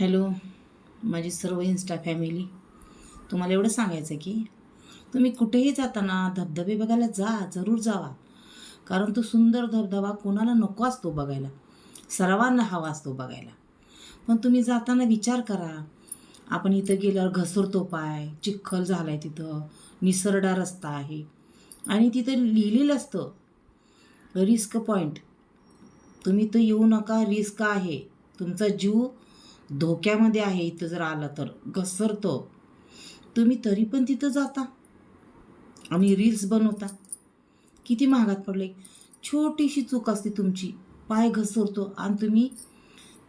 Hello माझी सर्व Insta family तुम्हाला एवढं सांगायचं आहे की तुम्ही कुठेही जाताना धबधबे बघायला जा जरूर जावा. कारण तो सुंदर धबधबा कोणाला नको असतो बघायला. सर्वांना हवा असतो बघायला. पण तुम्ही जाताना विचार करा. आपण इथं गेल्यावर घसरतो पाय चिखल झाला आहे तिथं निसरडा रस्ता आहे. आणि तिथं लिहिलेलं असतं रिस्क पॉईंट तुम्ही तर येऊ नका रिस्क आहे. तुमचा जीव धोक्यामध्ये आहे इथं जर आला तर. घसरतो. तुम्ही तरी पण तिथं जाता. आणि रील्स बनवता. किती महागात पडले छोटीशी चूक असते तुमची. पाय घसरतो आणि तुम्ही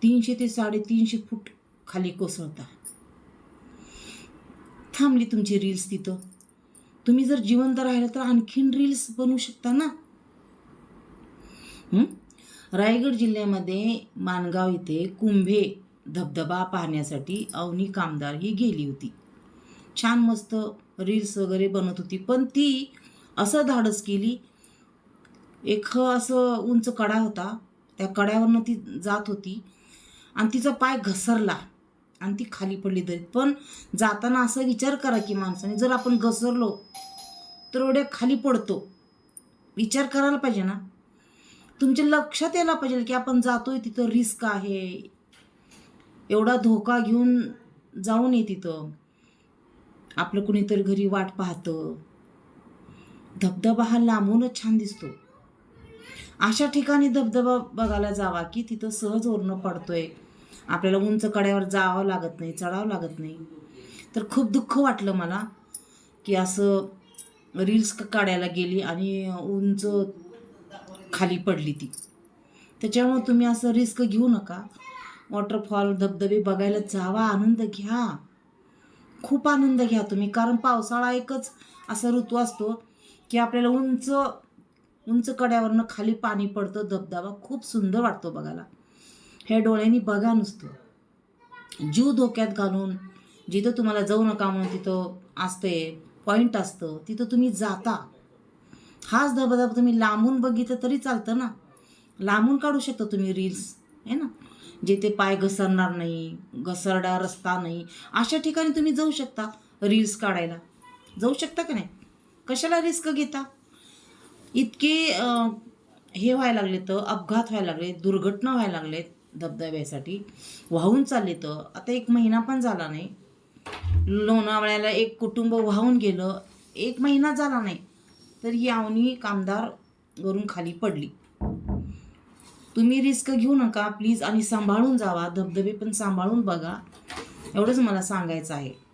तीनशे ते साडेतीनशे फूट खाली कोसळता. थांबली तुमची रील्स तिथं. तुम्ही जर जिवंत राहिलं तर आणखीन रील्स बनवू शकता ना? रायगड जिल्ह्यामध्ये माणगाव इथे कुंभे धबधबा पाहण्यासाठी अवनी कामदार ही गेली होती. छान मस्त रील्स वगैरे बनत होती पण ती असं धाडस केली एक असं उंच कडा होता त्या कड्यावरनं ती जात होती आणि तिचा पाय घसरला आणि ती खाली पडली तरी. पण जाताना असा विचार करा की माणसाने जर आपण घसरलो तर एवढ्या खाली पडतो. विचार करायला पाहिजे ना. तुमच्या लक्षात यायला पाहिजे की आपण जातोय तिथं रिस्क आहे. एवढा धोका घेऊन जाऊ नये तिथं. आपलं कुणीतरी घरी वाट पाहतं. धबधबा हा लांबूनच छान दिसतो. अशा ठिकाणी धबधबा बघायला जावा की तिथं सहज ओरणं पडतोय. आपल्याला उंच कड्यावर जावं लागत नाही चढावं लागत नाही. तर खूप दुःख वाटलं मला की असं रील्स काढायला गेली आणि उंच खाली पडली ती. त्याच्यामुळे तुम्ही असं रिस्क घेऊ नका. वॉटरफॉल धबधबे बघायला जावा आनंद घ्या. खूप आनंद घ्या तुम्ही कारण पावसाळा एकच असा ऋतू असतो की आपल्याला उंच उंच कड्यावरनं खाली पाणी पडतं धबधबा खूप सुंदर वाटतो बघायला. हे डोळ्यांनी बघा नुसतं. जीव धोक्यात घालून जिथं तुम्हाला जाऊ नका म्हणून तिथं असते पॉईंट असतं तिथं तुम्ही जाता. हाच धबधबा तुम्ही लांबून बघितलं तरी चालतं ना. लांबून काढू शकता तुम्ही रील्स आहे ना? जिथे पाय घसरणार नाही घसरडा रस्ता नाही अशा ठिकाणी तुम्ही जाऊ शकता रील्स काढायला. जाऊ शकता का नाही? कशाला रिस्क घेता? इतके हे व्हायला लागले तर अपघात व्हायला लागले दुर्घटना व्हायला लागलेत धबधब्यासाठी. वाहून चालले तर आता एक महिना पण झाला नाही. लोणावळ्याला एक कुटुंब वाहून गेलं एक महिना झाला नाही. तर ही आवनी कामदार वरून खाली पडली. तुम्ही रिस्क घेऊ नका प्लीज आणि सांभाळून जावा. धबधबे पण सांभाळून बघा. एवढंच मला सांगायचं आहे.